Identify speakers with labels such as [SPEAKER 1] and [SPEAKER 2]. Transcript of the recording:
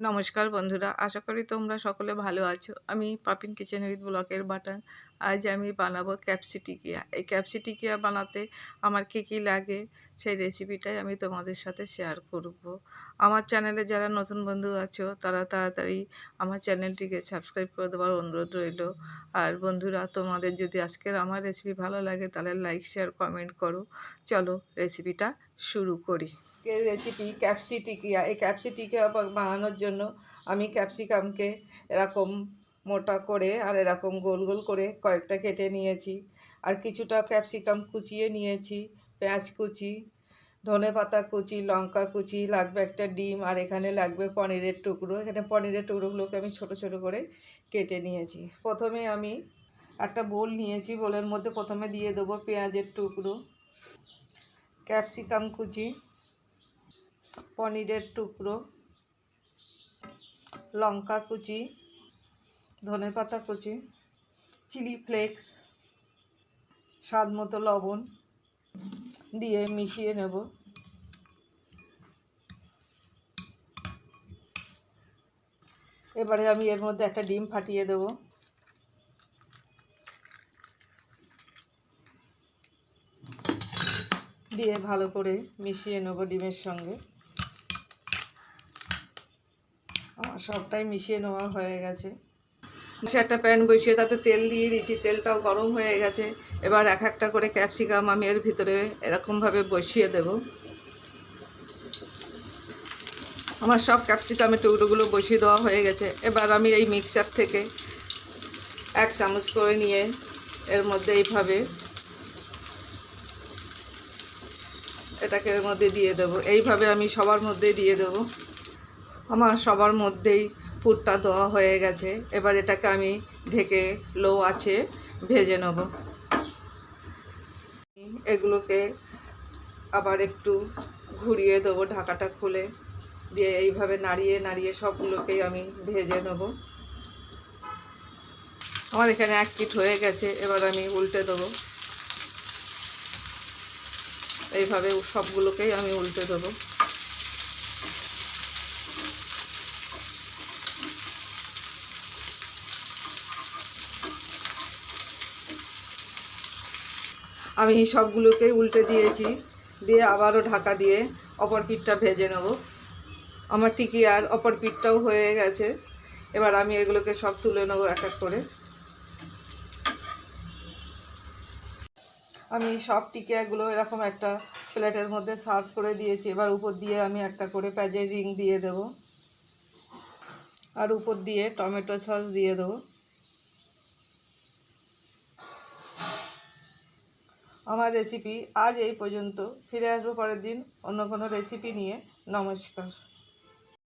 [SPEAKER 1] নমস্কার বন্ধুরা আশা করি তোমরা সকলে ভালো আছো। আমি পাপিন কিচেন উইথ ব্লকের বাটান। আজ আমি বানাবো ক্যাপসিটিকিয়া। এই ক্যাপসিটিকিয়া বানাতে আমার কী কী লাগে সেই রেসিপিটাই আমি তোমাদের সাথে শেয়ার করব। আমার চ্যানেলে যারা নতুন বন্ধু আছো, তারা তাড়াতাড়ি আমার চ্যানেলটিকে সাবস্ক্রাইব করে দেওয়ার অনুরোধ রইল। আর বন্ধুরা, তোমাদের যদি আজকের আমার রেসিপি ভালো লাগে, তাহলে লাইক শেয়ার কমেন্ট করো। চলো রেসিপিটা শুরু করি। রেসিপি ক্যাপসিটিকিয়া। এই ক্যাপসিটিকিয়া বানানোর জন্য আমি ক্যাপসিকামকে এরকম মোটা করে আর এরকম গোল গোল করে কয়েকটা কেটে নিয়েছি। আর কিছুটা ক্যাপসিকাম কুচিয়ে নিয়েছি, পেঁয়াজ কুচি, ধনে পাতা কুচি, লঙ্কা কুচি, লাগবে একটা ডিম, আর এখানে লাগবে পনিরের টুকরো। এখানে পনিরের টুকরোগুলোকে আমি ছোট ছোট করে কেটে নিয়েছি। প্রথমে আমি একটা বোল নিয়েছি, বোলের মধ্যে প্রথমে দিয়ে দেবো পেঁয়াজের টুকরো, ক্যাপসিকাম কুচি, পনিরের টুকরো, লঙ্কা কুচি ধনে পাতা কুচি, চিলি ফ্লেক্স, স্বাদ মতো লবণ দিয়ে মিশিয়ে নেব। এবারে আমি এর মধ্যে একটা ডিম ফাটিয়ে দেব। দিয়ে ভালো করে মিশিয়ে নেব ডিমের সঙ্গে। আমার সবটাই মিশিয়ে নেওয়া হয়ে গেছে। একটা প্যান বসিয়ে তাতে তেল দিয়ে দিয়েছি, তেলটাও গরম হয়ে গেছে। এবার এক একটা করে ক্যাপসিকাম আমি এর ভিতরে এরকমভাবে বসিয়ে দেব। আমার সব ক্যাপসিকামের টুকরোগুলো বসিয়ে দেওয়া হয়ে গেছে। এবার আমি এই মিক্সচার থেকে এক চামচ করে নিয়ে এর মধ্যে এইভাবে এটাকে এর মধ্যে দিয়ে দেবো। এইভাবে আমি সবার মধ্যে দিয়ে দেবো। আমার সবার মধ্যেই পুরটা দেওয়া হয়ে গেছে। এবার এটাকে আমি ঢেকে লো আছে ভেজে নেব। এগুলোকে আবার একটু ঘুরিয়ে দেবো ঢাকাটা খুলে। দিয়ে এইভাবে নাড়িয়ে নাড়িয়ে সবগুলোকেই আমি ভেজে নেব। আমার এখানে এক কিট হয়ে গেছে, এবার আমি উল্টে দেবো। এইভাবে সবগুলোকেই আমি উল্টে দেবো। আমি সবগুলোকে উল্টে দিয়েছি, দিয়ে আবারও ঢাকা দিয়ে অপর পিঠটা ভেজে নেব। আমার টিকি আর অপর পিঠটাও হয়ে গেছে। এবার আমি এগুলোকে সব তুলে নেব এক এক করে। আমি সব টিকিয়াগুলো এরকম একটা প্লেটের মধ্যে সার্ভ করে দিয়েছি। এবার উপর দিয়ে আমি একটা করে প্যাজের রিং দিয়ে দেব। আর উপর দিয়ে টমেটো সস দিয়ে দেবো। আমার রেসিপি আজ এই পর্যন্ত। ফিরে আসব পরের দিন অন্য কোনো রেসিপি নিয়ে। নমস্কার।